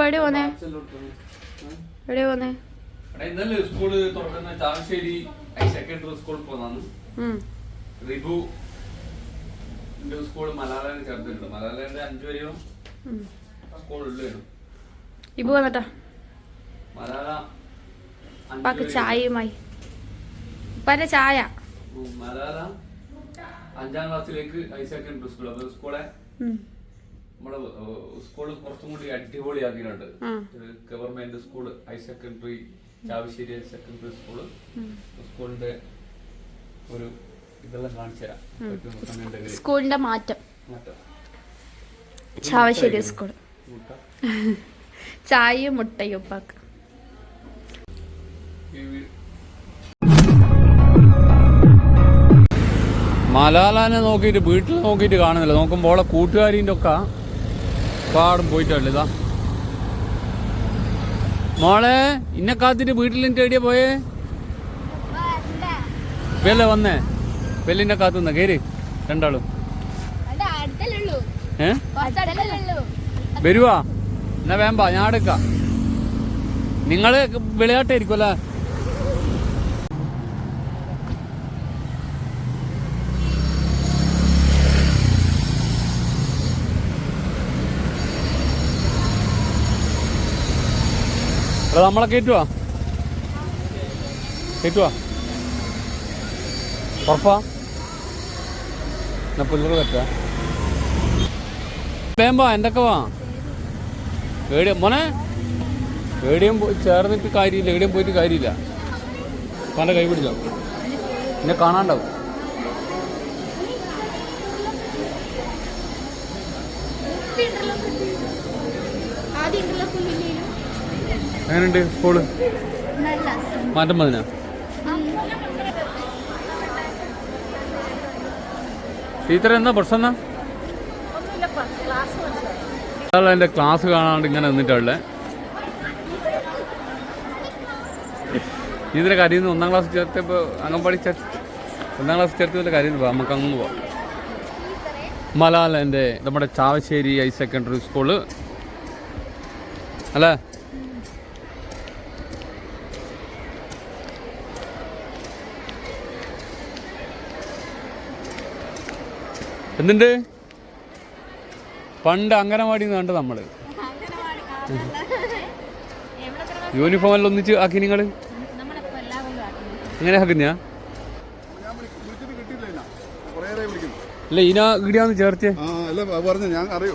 ഇപ്പൊ എവിടെ പോന്നെ? എവിടെ പോന്നെ? ഇന്നലെ സ്കൂൾ തുറക്കുന്ന ചാവശ്ശേരി ഹൈ സെക്കൻഡറി സ്കൂളിൽ പോന്നാന്ന്. റിബു സ്കൂൾ മലാലനെ ചേർത്തിട്ടുണ്ട്. മലാലന്റെ അഞ്ചു വരെയും ഇപ്പൊ വന്നിട്ടാ? ഉപ്പാക്ക് ചായയുമായി. ഉപ്പാന്റെ ചായ. അഞ്ചാം ക്ലാസ്സിലേക്ക് ഹൈ സെക്കൻഡറി സ്കൂൾ സ്കൂളെ. നമ്മുടെ സ്കൂൾ കുറച്ചും കൂടി അടിപൊളിയാക്കിയിട്ടുണ്ട്. Government school higher secondary Chavassery higher secondary school. സ്കൂളിന്റെ ഒരു ഇതെല്ലാം കാണിച്ചു തരാം. സ്കൂളിന്റെ മാറ്റം. ചാവശ്ശേരി സ്കൂൾ. ചായയും മുട്ടയും ഉപ്പാക്ക്. മലാലാനെ നോക്കിയിട്ട് വീട്ടിൽ നോക്കിയിട്ട് കാണുന്നില്ല. നോക്കുമ്പോൾ കൂട്ടുകാരിന്റെ ഒക്കെ പാടും പോയിട്ടുള്ളു ഇതാ. മോളെ ഇന്നെ കാത്തിട്ട് വീട്ടിൽ നിന്ന് എവിടെയാ പോയേ? വെല്ല വന്നേ? വെല്ലിന്റെ കാത്തുന്ന കേര് രണ്ടാളും. ഏ? വരുവാ. എന്നാ വേമ്പാ ഞാൻ എടുക്കാം. നിങ്ങൾ വിളയാട്ടായിരിക്കും അല്ലേ എടാ നമ്മളെ കയറ്റുവാ കയറ്റുവാ ഉറപ്പാ? എന്നാ പുല്ലറ് പറ്റാ വേമ്പാ എന്തൊക്കെ വാ? പേടിയ. മോനെ എവിടെയും ചേർന്നിട്ട് കാര്യമില്ല എവിടെയും പോയിട്ട് കാര്യമില്ല. പല കൈ പിടിച്ചോ. എന്നെ കാണാണ്ടാവും. എങ്ങനെയുണ്ട് സ്കൂൾ മാറ്റം മതിനാ ടീച്ചർ എന്താ പ്രശ്നം എന്റെ അയാൾ എന്റെ ക്ലാസ് കാണാണ്ട് ഇങ്ങനെ നിന്നിട്ടുള്ളേ ഇതിന്റെ നിന്ന് ഒന്നാം ക്ലാസ് ചേർത്തപ്പോൾ അംഗൻവാടി ചേർത്ത് ഒന്നാം ക്ലാസ് ചേർത്തതിന്റെ നിന്ന് നമുക്ക് അങ്ങ് പോവാം. മലാലന്റെ നമ്മുടെ ചാവശ്ശേരി ഹൈ സെക്കൻഡറി സ്കൂൾ. അല്ലേ? എന്തുണ്ട്? പണ്ട് അംഗനവാടി കണ്ട് നമ്മൾ. യൂണിഫോം എല്ലാം ഒന്നിച്ച് ആക്കി നിങ്ങൾ എങ്ങനെ വിളിക്കുന്നു. അല്ല ഇന ഇടിയാന്ന് ചേർത്തേ പറഞ്ഞു ഞാൻ അറിയൂ.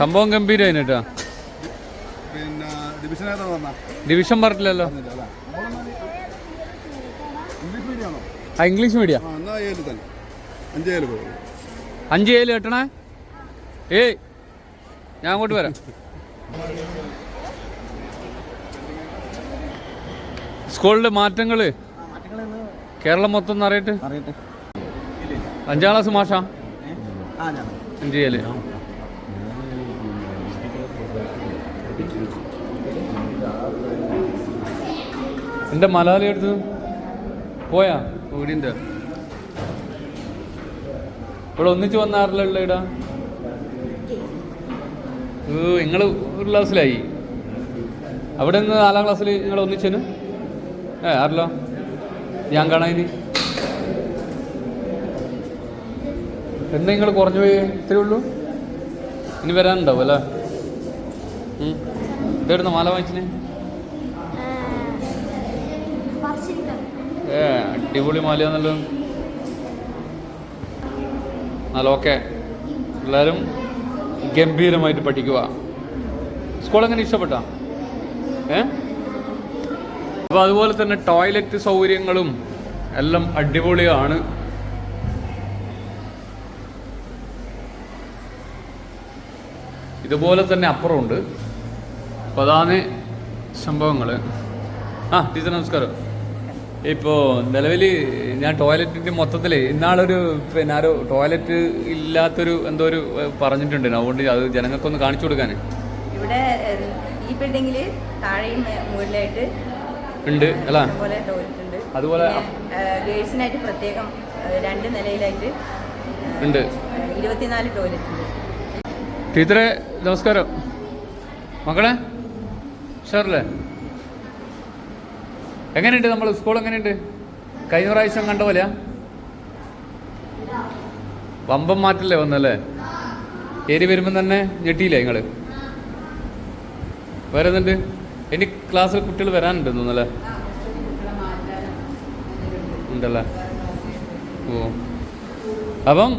സംഭവം ഗംഭീരം കേട്ടാ. പിന്നെ ഡിവിഷൻ ഡിവിഷൻ പറഞ്ഞില്ലല്ലോ അല്ലേ ഇംഗ്ലീഷ് മീഡിയം ആണോ ആ ഇംഗ്ലീഷ് മീഡിയം? അഞ്ച് ഏഴ് കെട്ടണേ? ഏയ് ഞാൻ അങ്ങോട്ട് വരാം. സ്കൂളിലെ മാറ്റങ്ങൾ കേരളം മൊത്തം ഒന്ന് അറിയട്ടെ? അഞ്ചാം ക്ലാസ് മാഷാ? അഞ്ച് ഏഴ് എന്റെ മലയാളി എടുത്ത് പോയാ? വീടിന്റെ ഇവിടെ ഒന്നിച്ച് വന്ന ആരല്ല ഉള്ള ഇടാ. ഓ നിങ്ങൾ ഒരു ക്ലാസ്സിലായി. അവിടെ നിന്ന് നാലാം ക്ലാസ്സിൽ നിങ്ങൾ ഒന്നിച്ചേന്? ഏ ആരല്ലോ? ഞാൻ കാണാനി എന്താ നിങ്ങൾ കുറഞ്ഞു പോയി ഇത്രേ ഉള്ളൂ? ഇനി വരാനുണ്ടാവും അല്ലേ. ഇതെവിടുന്ന മാല വാങ്ങിച്ചിന് ഏ അടിപൊളി മാലിയാന്നല്ലോ എന്നാൽ ഓക്കെ എല്ലാവരും ഗംഭീരമായിട്ട് പഠിക്കുക. സ്കൂൾ എങ്ങനെ ഇഷ്ടപ്പെട്ട? ഏ? അപ്പോൾ അതുപോലെ തന്നെ ടോയ്ലറ്റ് സൗകര്യങ്ങളും എല്ലാം അടിപൊളിയാണ്. ഇതുപോലെ തന്നെ അപ്പുറമുണ്ട്. അപ്പോൾ അതാണ് സംഭവങ്ങൾ ആ ടീച്ചർ നമസ്കാരം. ഇപ്പോൾ നിലവിൽ ഞാൻ ടോയ്ലറ്റിന്റെ മൊത്തത്തിൽ ഇന്നാളൊരു പിന്നെ ആരോ ടോയ്ലറ്റ് ഇല്ലാത്തൊരു എന്തോ ഒരു പറഞ്ഞിട്ടുണ്ട് അതുകൊണ്ട് അത് ജനങ്ങൾക്കൊന്ന് കാണിച്ചു കൊടുക്കാൻ ഇവിടെ ഈ ബിൽഡിങ്ങിൽ താഴെയും മുകളിലായിട്ട് ഉണ്ട് അല്ല. അതുപോലെ ഗേൾസിനായിട്ട് പ്രത്യേകം രണ്ട് നിലയിലായിട്ട് ഉണ്ട്. ഇരുപത്തിനാല് ടോയ്ലറ്റ് ടീച്ചറെ നമസ്കാരം. മക്കളെ ഷാറല്ലേ എങ്ങനെയുണ്ട് നമ്മൾ സ്കൂൾ എങ്ങനെയുണ്ട്? കഴിഞ്ഞ പ്രാവശ്യം കണ്ട പോലെയാ? വമ്പം മാറ്റല്ലേ വന്നല്ലേ? ഏരി വരുമ്പം തന്നെ ഞെട്ടിയില്ലേ നിങ്ങൾ വേറെ എന്തുണ്ട് ഇനി ക്ലാസ്സിൽ കുട്ടികൾ വരാനുണ്ട് തോന്നല്ലേ ഉണ്ടല്ലേ? ഓ. അപ്പം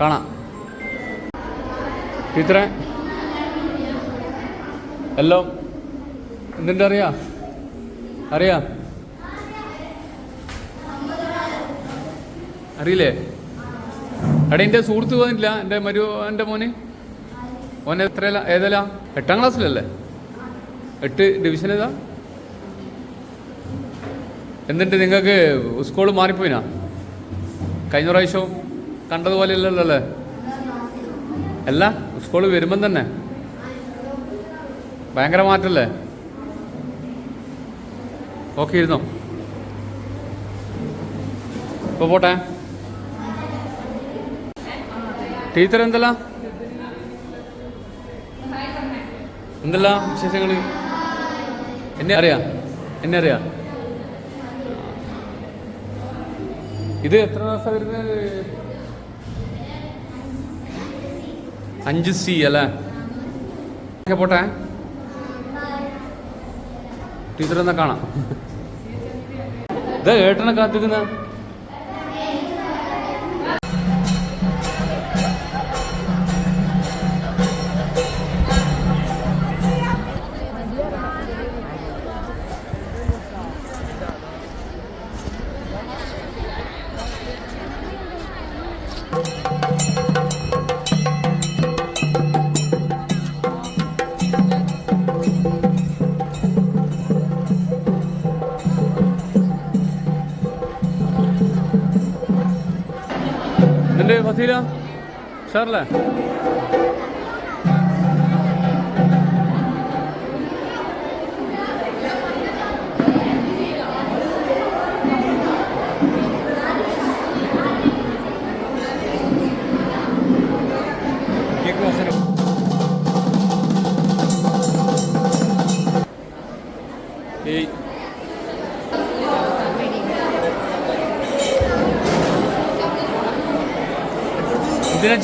കാണാം. ടീച്ചറെ. എല്ലാം എന്തിന്റെ അറിയാ. അറിയാ അറിയില്ലേ? എടാ എന്റെ സുഹൃത്ത് വന്നില്ല എന്റെ മരു എന്റെ മോന്. മോനെ എത്രയല്ല ഏതല്ല എട്ടാം ക്ലാസ്സിലല്ലേ? എട്ട് ഡിവിഷൻ ഏതാ? എന്നിട്ട് നിങ്ങൾക്ക് സ്കൂൾ മാറിപ്പോയിനാ? കഴിഞ്ഞ പ്രാവശ്യം കണ്ടതുപോലെയല്ലല്ലോ അല്ലേ? അല്ല സ്കൂൾ വരുമ്പം തന്നെ. ഭയങ്കര മാറ്റല്ലേ? ഓക്കെ ഇരുന്നോ. ഇപ്പോൾ പോട്ടെ. ടീച്ചർ എന്തല്ല? എന്തല്ല വിശേഷങ്ങൾ എന്നെ അറിയാ. എന്നെ അറിയാ. ഇത് എത്ര ദിവസം വരുന്നത്? അഞ്ച് സി അല്ലേ? പോട്ടെ. ടീച്ചർ എന്നാ കാണാം. ഇതാ ഏട്ടനെ കാത്തിരുന്ന എന്നിട്ട് ഫസീല ഷാറല്ലേ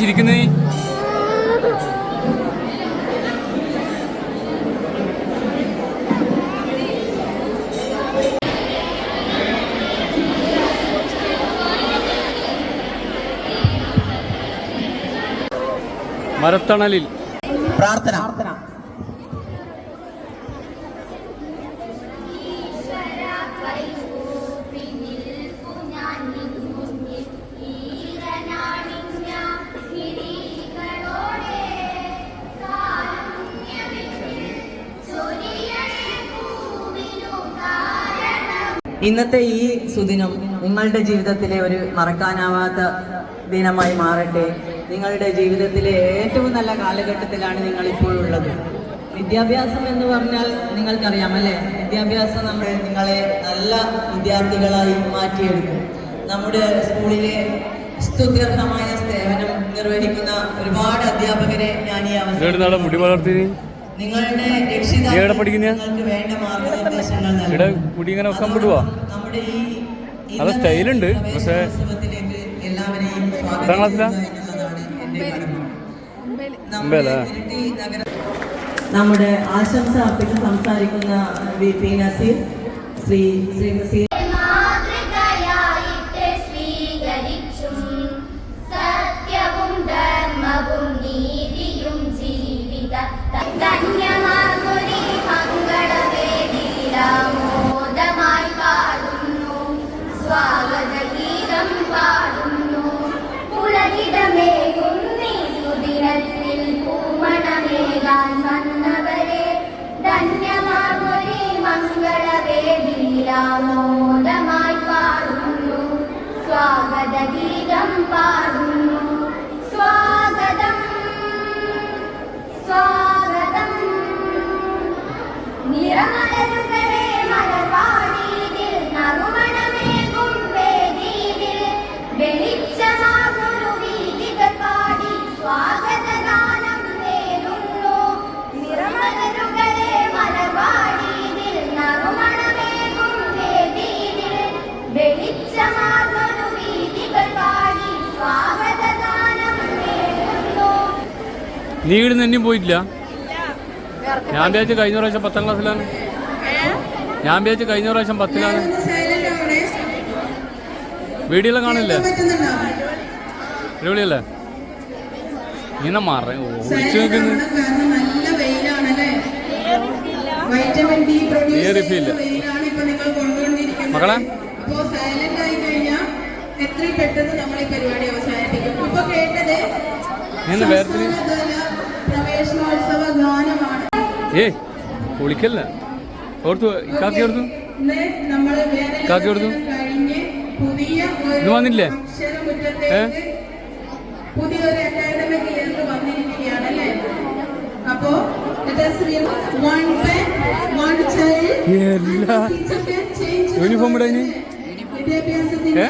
ചിരിക്കുന്നേ മരത്തണലിൽ പ്രാർത്ഥന. ഇന്നത്തെ ഈ സുദിനം നിങ്ങളുടെ ജീവിതത്തിലെ ഒരു മറക്കാനാവാത്ത ദിനമായി മാറട്ടെ. നിങ്ങളുടെ ജീവിതത്തിലെ ഏറ്റവും നല്ല കാലഘട്ടത്തിലാണ് നിങ്ങൾ ഇപ്പോൾ ഉള്ളത്. വിദ്യാഭ്യാസം എന്ന് പറഞ്ഞാൽ നിങ്ങൾക്കറിയാം അല്ലേ? വിദ്യാഭ്യാസം നമ്മൾ നിങ്ങളെ നല്ല വിദ്യാർത്ഥികളായി മാറ്റിയെടുക്കും. നമ്മുടെ സ്കൂളിലെ സ്തുത്യർഹമായ സേവനം നിർവഹിക്കുന്ന ഒരുപാട് അധ്യാപകരെ ഞാൻ ഈ അവസരം നിങ്ങളുടെ രക്ഷിതാക്കൾ നിങ്ങൾക്ക് വേണ്ട മാർഗനിർദ്ദേശങ്ങൾ നൽകും. ഇവിടെ മുടി ഇങ്ങനെ വെക്കാൻ പെടുവാ നമ്മുടെ ഈ നല്ല സ്റ്റൈലുണ്ട്. പക്ഷേ ഉത്സവത്തിലേക്ക് എല്ലാവരെയും സ്വാഗതം എന്നുള്ളതാണ് നമ്മുടെ ആശംസ അർപ്പിച്ച് സംസാരിക്കുന്ന വി പി നസീർ ശ്രീ ശ്രീ നസീർ നീ ഇവിടുന്ന് എന്നെയും പോയിട്ടില്ല? ഞാൻ വിചാരിച്ചു കഴിഞ്ഞ പ്രാവശ്യം പത്താം ക്ലാസ്സിലാണ്. ഞാൻ വിചാരിച്ചു കഴിഞ്ഞ പ്രാവശ്യം പത്തിലാണ്. വീഡിയോ കാണില്ലേ? അടിപൊളിയല്ലേ? ഇങ്ങനെ മറ ഒളിച്ചു നിൽക്കുന്നു മക്കളെ? അപ്പോ സൈലന്റ് ആയി കഴിഞ്ഞാൽ എത്രയും പെട്ടെന്ന് നമ്മൾ ഈ പരിപാടി അവസാനിപ്പിക്കും. ഇപ്പൊ കേട്ടത്? നീ ഒന്ന് വേർതിരി സംസ്ഥാനതല പ്രവേശനോത്സവ ഗാനമാണ്. ഏ കുളിക്കല്ല ഓർത്തു കാക്കി ഓർത്തു കാക്കി ഓർത്തു ഇന്ന് വന്നില്ലേ? ഏ? പുതിയൊരു അക്കാദമിക് ഇയറിൽ വന്നിരിക്കുകയാണ് അല്ലേ? അപ്പോ യൂണിഫോം ഇടാ ഇനി ഏ?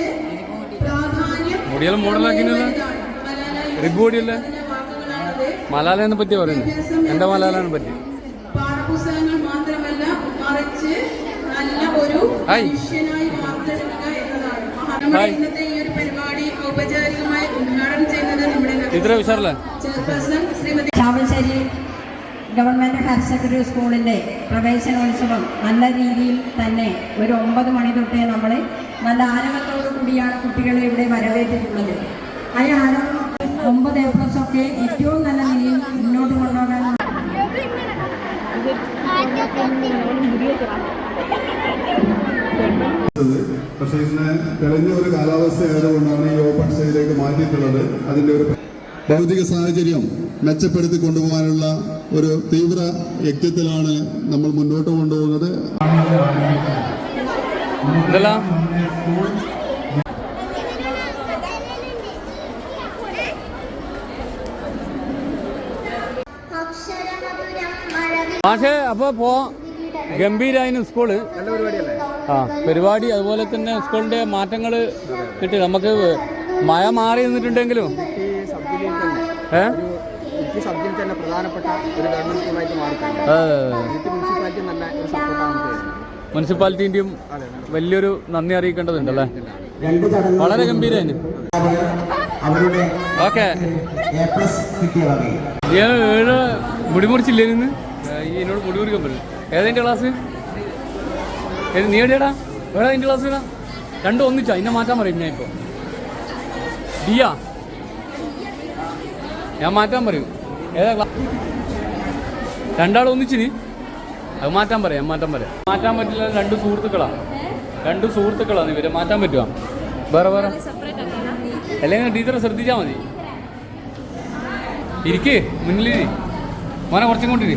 മുടിയെല്ലാം മോഡലാക്കിനല്ല റിബ് ബോഡിയല്ലേ മലാലെന്നെ പറ്റി പറയുന്നു എന്റെ മലാലാണ് പറ്റി. പാഠപുസ്തകങ്ങൾ മാത്രമല്ല മറിച്ച് നല്ല ഒരു ഹായ്. മനുഷ്യനായി വാർത്തെടുക്കുക എന്നതാണ്. നമ്മുടെ ഇന്നത്തെ ഈ ഒരു പരിപാടി ഔപചാരികമായി ഉദ്ഘാടനം ചെയ്യുന്നത് നമ്മുടെ chairperson Shrimati Chavassery government higher secondary സ്കൂളിന്റെ പ്രവേശനോത്സവം നല്ല രീതിയിൽ തന്നെ ഒരു ഒമ്പത് മണി തൊട്ടേ നമ്മൾ നല്ല ആരവത്തോടു കൂടിയാണ് കുട്ടികളെ ഇവിടെ വരവേറ്റിട്ടുള്ളത്. ആ ആരവം ഒമ്പത് എ പ്ലസ് ഒക്കെ ഏറ്റവും നല്ല നിലയിൽ മുന്നോട്ട് കൊണ്ടുപോകാൻ പക്ഷേ ഇതിന് തെളിഞ്ഞ ഒരു കാലാവസ്ഥ ആയതുകൊണ്ടാണ് ഈ ഓപ്പൺ സ്റ്റേജിലേക്ക് മാറ്റിയിട്ടുള്ളത്. അതിന്റെ ഒരു ഭൗതിക സാഹചര്യം മെച്ചപ്പെടുത്തി കൊണ്ടുപോകാനുള്ള ഒരു തീവ്ര യജ്ഞത്തിലാണ് നമ്മൾ മുന്നോട്ട് കൊണ്ടുപോകുന്നത് ഇതല്ല അക്ഷരമധുരം പക്ഷേ അപ്പൊ പോ ഗംഭീരായിന് സ്കൂൾ. ആ പരിപാടി അതുപോലെ തന്നെ സ്കൂളിന്റെ മാറ്റങ്ങൾ കിട്ടി. നമുക്ക് മഴ മാറി നിന്നിട്ടുണ്ടെങ്കിലും. ഏ? ഇടുക്കി സബ് പ്രധാനപ്പെട്ട ഒരു ഗവൺമെന്റ് സ്കൂളായിട്ട് മാറിക്കഴിഞ്ഞു. മുനിസിപ്പാലിറ്റി നല്ല ഒരു സപ്പോർട്ടാണ് നമുക്ക് തരുന്നത് മുനിസിപ്പാലിറ്റിന്റെയും വലിയൊരു നന്ദി അറിയിക്കേണ്ടതുണ്ടല്ലേ? രണ്ട് ചടങ്ങ് വളരെ ഗംഭീരായിരുന്നു അവരുടെ ഓക്കെ. എ പ്ലസ് കിട്ടിയവരെ ഏഴ് മുടി മുറിച്ചില്ലേ മുടി മുറിക്കാൻ പറ്റില്ല ഏതെന്റെ ക്ലാസ് ഏത് നീ എവിടെയാടാ? എവിടെ എന്റെ ക്ലാസ് ഇടാ രണ്ടും ഒന്നിച്ചാ. ഇന്നെ മാറ്റാൻ പറയും ഞാൻ ഇപ്പോൾ ഡിയാ? ഞാൻ മാറ്റാൻ പറയും. ഏതാ ക്ലാസ് രണ്ടാളും നീ അത് മാറ്റാൻ പറയാം മാറ്റാൻ പറയാം. മാറ്റാൻ പറ്റില്ല രണ്ട് സുഹൃത്തുക്കളാണ് രണ്ട് സുഹൃത്തുക്കളാണ് ഇവരെ. മാറ്റാൻ പറ്റുമോ വേറെ വേറെ. അല്ലെങ്കിൽ ടീച്ചറെ ശ്രദ്ധിച്ചാൽ മതി. ഇരിക്കേ മുന്നിലിരി. മോനെ കുറച്ചും കൊണ്ടിരി